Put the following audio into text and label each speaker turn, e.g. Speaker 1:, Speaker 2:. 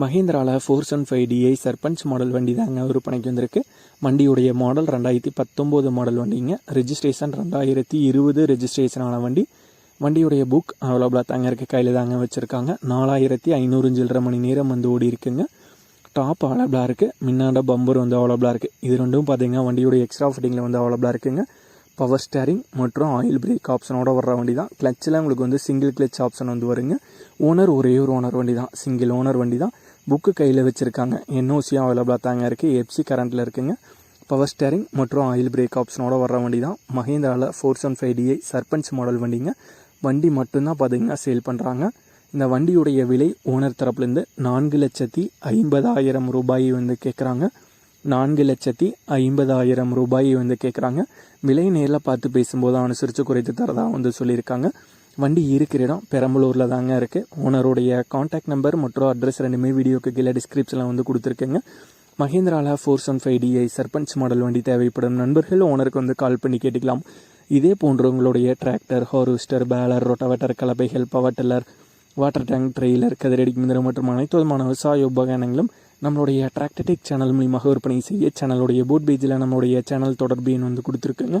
Speaker 1: மஹேந்திராவில் four seven five DI Sarpanch model வண்டி தாங்க விற்பனைக்கு வந்திருக்கு. வண்டியுடைய மாடல் ரெண்டாயிரத்தி பத்தொம்போது மாடல் வண்டிங்க. ரெஜிஸ்ட்ரேஷன் ரெண்டாயிரத்தி இருபது ரெஜிஸ்ட்ரேஷனான வண்டி. வண்டியுடைய புக் அவைலபிளாக தாங்க இருக்க. கையில் தாங்க வச்சுருக்காங்க. நாலாயிரத்தி ஐநூறு சில்லரை மணி நேரம் வந்து ஓடி இருக்குங்க. டாப் அவைலபிளாக இருக்குது முன்னாடி பம்பர் வந்து அவைலபிளாக இருக்குது இது ரெண்டும் பார்த்தீங்கன்னா வண்டியுடைய எக்ஸ்ட்ரா ஃபிட்டிங்கில் வந்து அவைலபிளாக இருக்குங்க. பவர் ஸ்டேரிங் மற்றும் ஆயில் பிரேக் ஆப்ஷனோட வர்ற வண்டி தான். கிளச்சில் உங்களுக்கு வந்து சிங்கிள் கிளச் ஆப்ஷன் வந்து வருங்க. ஓனர் ஒரே ஒரு ஓனர் வண்டி தான். சிங்கிள் ஓனர் வண்டி தான். புக்கு கையில் வச்சுருக்காங்க. என்ஓசியும் அவைலபிளாக தாங்க இருக்குது எஃப்சி கரண்ட்டில் இருக்குங்க. பவர் ஸ்டேரிங் மற்றும் ஆயில் பிரேக் ஆப்ஷனோட வர வண்டி தான் மஹேந்திராவில் four seven five DI Sarpanch model வண்டிங்க. வண்டி மட்டும்தான் பார்த்தீங்கன்னா சேல் பண்ணுறாங்க இந்த வண்டியுடைய விலை ஓனர் தரப்புலேருந்து நான்கு லட்சத்தி ஐம்பதாயிரம் ரூபாய் வந்து கேட்குறாங்க நான்கு லட்சத்தி ஐம்பதாயிரம் ரூபாய் வந்து கேட்குறாங்க விலை நேரில் பார்த்து பேசும்போது அனுசரித்து குறைத்து தரதாக வந்து சொல்லியிருக்காங்க. வண்டி இருக்கிற இடம் பெரம்பலூரில் தாங்க இருக்குது ஓனருடைய காண்டாக்ட் நம்பர் மற்றும் அட்ரஸ் ரெண்டுமே வீடியோக்கு கீழே டிஸ்கிரிப்ஷனில் வந்து கொடுத்துருக்கேங்க. மஹேந்திரால four seven five DI Sarpanch model வண்டி தேவைப்படும் நண்பர்கள் ஓனருக்கு வந்து கால் பண்ணி கேட்டுக்கலாம். இதே போன்ற உங்களுடைய tractor harvester baler rotavator கலப்பைகள் power tiller water tank trailer கதிரடி மிந்திரம் மற்றும் அனைத்து விதமான விவசாய உபகரணங்களும் நம்மளுடைய டிராக்டடிக் சேனல் மூலியமாக விற்பனை செய்ய சேனலுடைய போட் பேஜில் நம்மளுடைய சேனல் தொடர்பு எண் வந்து கொடுத்துருக்குங்க.